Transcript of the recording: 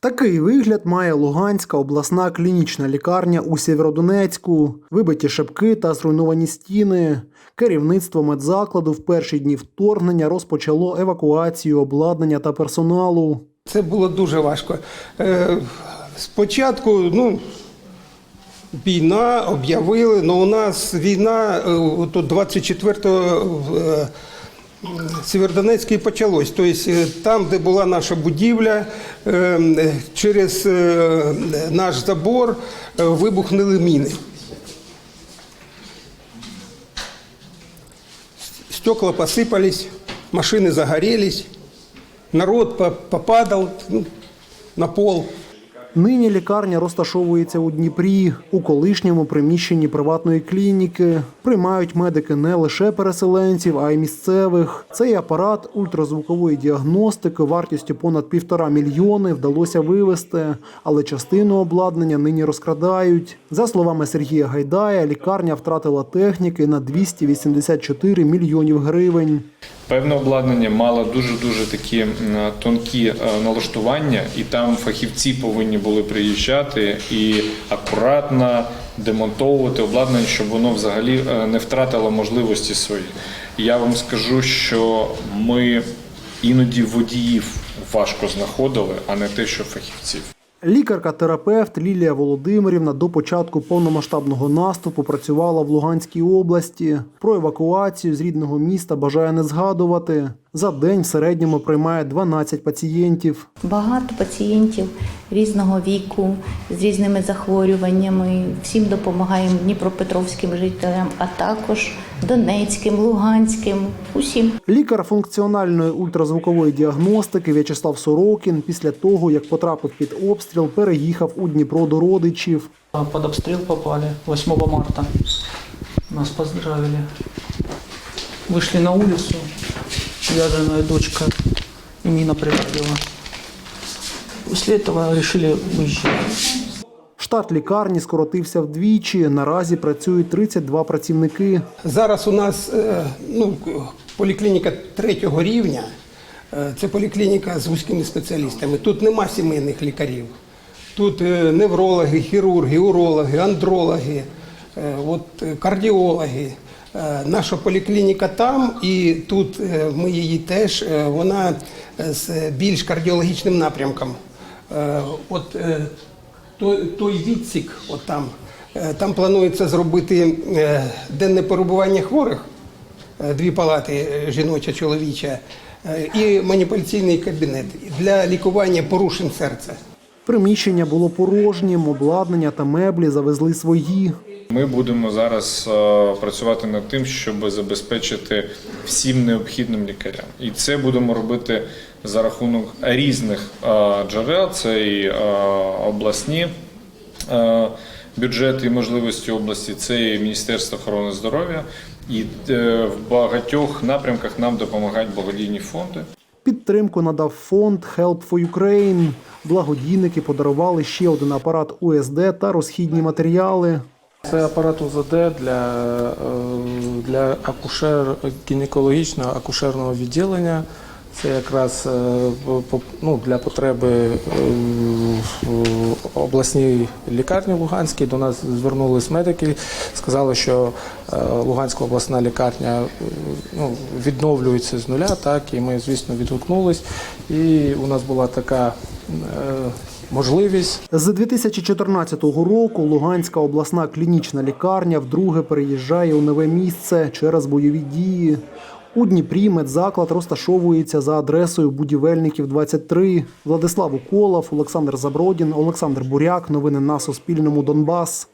Такий вигляд має Луганська обласна клінічна лікарня у Сєвєродонецьку, вибиті шапки та зруйновані стіни. Керівництво медзакладу в перші дні вторгнення розпочало евакуацію обладнання та персоналу. Це було дуже важко. Е, спочатку, ну війна об'явили, але у нас війна е, тут 24 Сєвєродонецьк і почалось. Тобто там, де була наша будівля, е, е, через наш забор вибухнули міни. Стекла посипались, машини загорелись, народ попадав ну, на пол. Нині лікарня розташовується у Дніпрі у колишньому приміщенні приватної клініки. Приймають медики не лише переселенців, а й місцевих. Цей апарат ультразвукової діагностики вартістю понад півтора мільйони вдалося вивезти, але частину обладнання нині розкрадають. За словами Сергія Гайдая, лікарня втратила техніки на 284 мільйонів гривень. Певне обладнання мало дуже-дуже такі тонкі е, налаштування, і там фахівці повинні були приїжджати і акуратно демонтовувати обладнання, щоб воно взагалі е, не втратило можливості свої. Я вам скажу, що ми іноді водіїв важко знаходили, а не те, що фахівців. Лікарка-терапевт Лілія Володимирівна до початку повномасштабного наступу працювала в Луганській області. Про евакуацію з рідного міста бажає не згадувати. За день в середньому приймає 12 пацієнтів. Багато пацієнтів різного віку з різними захворюваннями. Всім допомагаємо дніпропетровським жителям, а також донецьким, луганським, усім. Лікар функціональної ультразвукової діагностики В'ячеслав Сорокін після того, як потрапив під обстріл, переїхав у Дніпро до родичів. Под обстрел попали 8 марта. Нас поздравили. Вышли на улицу. Я, жена и дочка. И мина После этого решили выезжать. Штат лікарні скоротився вдвічі. Наразі працюють 32 працівники. Зараз у нас е, ну, поліклініка третього рівня. Е, Це поліклініка з вузькими спеціалістами. Тут нема сімейних лікарів. Тут е, неврологи, хірурги, урологи, андрологи, от, кардіологи. Наша поліклініка там, і тут ми її теж, вона з більш кардіологічним напрямком. Е, От е, той, відсік, от там, е, там планується зробити денне перебування хворих, дві палати жіноча, чоловіча, і маніпуляційний кабінет для лікування порушень серця. Приміщення було порожнім, обладнання та меблі завезли свої. Ми будемо зараз е, працювати над тим, щоб забезпечити всім необхідним лікарям. І це будемо робити за рахунок різних е, джерел. Це і е, обласні бюджети і можливості області, це і Міністерство охорони здоров'я. І в багатьох напрямках нам допомагають благодійні фонди. Підтримку надав фонд Help for Ukraine. Благодійники подарували ще один апарат УСД та розхідні матеріали. Це апарат УЗД для, е, для акушер, гінекологічного акушерного відділення. Це якраз е, ну, для потреби е, обласній лікарні Луганській. До нас звернулись медики, сказали, що Луганська обласна лікарня ну, відновлюється з нуля. Так, і ми, звісно, відгукнулись. І у нас була така можливість З 2014 року Луганська обласна клінічна лікарня вдруге переїжджає у нове місце через бойові дії. У Дніпрі медзаклад розташовується за адресою будівельників 23. Владислав Уколов, Олександр Забродін, Олександр Буряк. Новини на Суспільному. Донбас.